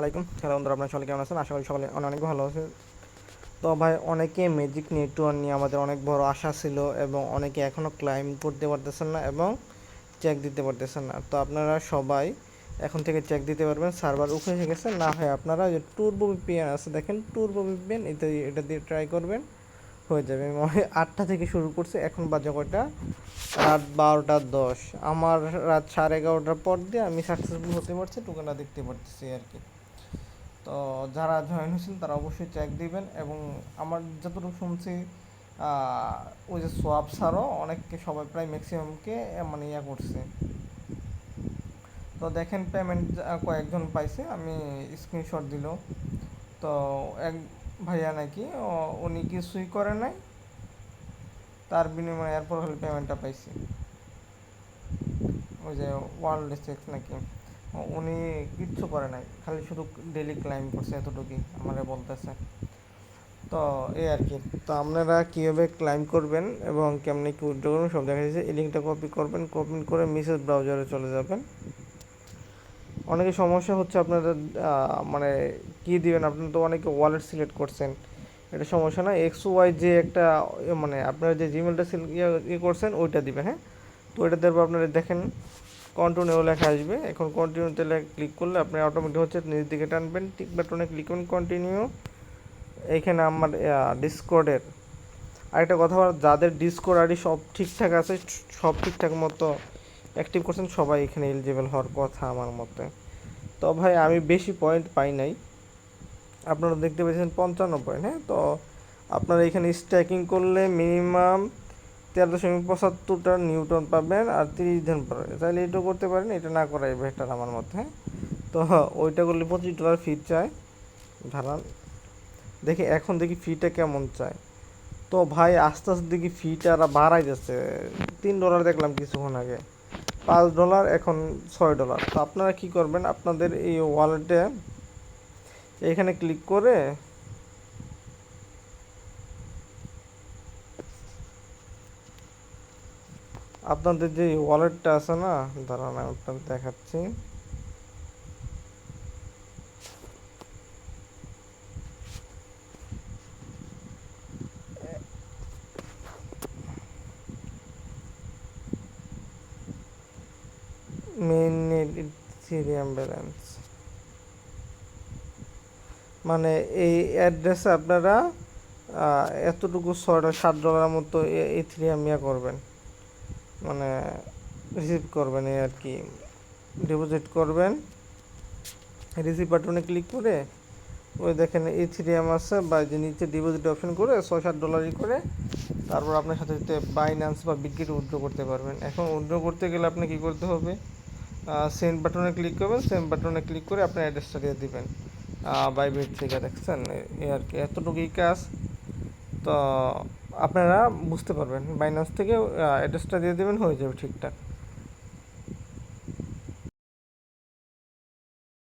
আলাইকুম। হ্যালো বন্ধুরা, আপনার সবাই কেমন আছেন? আশা করি সকালে অনেক ভালো আছে তো ভাই, অনেকে ম্যাজিক নেটওয়ার্ক নিয়ে আমাদের অনেক বড় আশা ছিল এবং অনেকে এখনও ক্লাইম করতে পারতেছেন না এবং চেক দিতে পারতেছেন না। তো আপনারা সবাই এখন থেকে চেক দিতে পারবেন সার্ভার উঠে হয়ে গেছে। না হয় আপনারা যে টুরবো ভিপিএন আছে, দেখেন টুরবো ভিপিএন এটা এটা দিয়ে ট্রাই করবেন, হয়ে যাবে। আটটা থেকে শুরু করছে, এখন বাজে কয়টা? রাত বারোটা দশ। আমার রাত সাড়ে এগারোটার পর দিয়ে আমি সাকসেসফুল হতে পারছি টুকানটা দেখতে পারতেছি আর কি। তো যারা জয়েন হয়েছেন তারা অবশ্যই চেক দিবেন এবং আমার যতটুকু শুনছি ওই যে সোয়াব সারও অনেককে, সবাই প্রায় ম্যাক্সিমামকে মানে ইয়া করছে। তো দেখেন পেমেন্ট কয়েকজন পাইছে, আমি স্ক্রিনশট দিল। তো এক ভাইয়া নাকি উনি কিছুই করে নাই। তার বিনিময়ে এরপর হলে পেমেন্টটা পাইছি। ওই যে ওয়ার্ল্ড সেক্স নাকি। উনি কিচ্ছু করে নাই, খালি শুধু ডেলি ক্লাইম করছে এতটুকুই আমারে বলতেছে। তো এই আর কি, তো আপনারা কীভাবে ক্লাইম করবেন এবং কেমনি কি উইথড্র করবেন সব দেখা যাচ্ছে এই লিঙ্কটা কপি করবেন কপি করে মেসেজ ব্রাউজারে চলে যাবেন। অনেকে সমস্যা হচ্ছে আপনাদের মানে কি দিবেন, আপনি তো অনেকে ওয়ালেট সিলেক্ট করছেন। এটা সমস্যা না এক্স ওয়াই যে একটা ইয়ে মানে আপনারা যে জিমেলটা ইয়ে করছেন, ওইটা দিবেন হ্যাঁ? তো ওইটা দেওয়ার আপনারা দেখেন কন্টিনিউ লেখা আসবে। এখন কন্টিনিউতে ক্লিক করলে আপনি অটোমেটিক হচ্ছে নিজ দিকে টানবেন টিক বাটনে ক্লিক করুন কন্টিনিউ এইখানে আমার ডিসকর্ডের আরেকটা কথা যাদের ডিসকোড আইডি সব ঠিকঠাক আছে, সব ঠিকঠাক মতো অ্যাক্টিভ করছেন, সবাই এখানে এলিজিবল হওয়ার কথা আমার মতে। তো ভাই, আমি বেশি পয়েন্ট পাই নাই। আপনারা দেখতে পেয়েছেন পঞ্চান্ন পয়েন্ট হ্যাঁ? তো আপনারা এখানে স্ট্যাকিং করলে মিনিমাম তেরো দশমিক পঁচাত্তরটা নিউটন পাবেন আর তিরিশ দিন পাবেন তাহলে এটা করতে পারেন, এটা না করাই বেটার আমার মতে। তো ওইটা করলে পঁচিশ ডলার ফি চায় ধারান দেখি এখন দেখি ফিটা কেমন চায় তো ভাই, আস্তে আস্তে দেখি ফিটা বাড়াই যাচ্ছে তিন ডলার দেখলাম কিছুক্ষণ আগে। পাঁচ ডলার এখন ছয় ডলার তো আপনারা কি করবেন, আপনাদের এই ওয়ালেটে এখানে ক্লিক করে আপনাদের যে ওয়ালেটটা আছে না, দাঁড়ান আমি আপনাদের দেখাচ্ছি। মানে এই অ্যাড্রেসে আপনারা এতটুকু ছয়টা, সাত ডলারের মতো ইথিরিয়াম ইয়া করবেন। মানে রিসিভ করবেন এই আর কি। ডিপোজিট করবেন। রিসিভ বাটনে ক্লিক করে ওই দেখেন এই থ্রি এম আছে বা যে নিচে ডিপোজিট অপশন করে ছয় সাত ডলারই করে তারপর আপনার সাথে সাথে বাইন্যান্স বা বিটগেট উইথড্র করতে পারবেন। এখন উইথড্র করতে গেলে আপনি কি করতে হবে? সেন্ড বাটনে ক্লিক করবেন সেন্ড বাটনে ক্লিক করে আপনার অ্যাড্রেসটা দিয়ে দিবেন। বাইবিট থেকে দেখছেন? এই আর কি, এতটুকুই কাজ। তো আপনারা বুঝতে পারবেন। বাইন্যান্স থেকে অ্যাড্রেসটা দিয়ে দেবেন হয়ে যাবে ঠিকঠাক।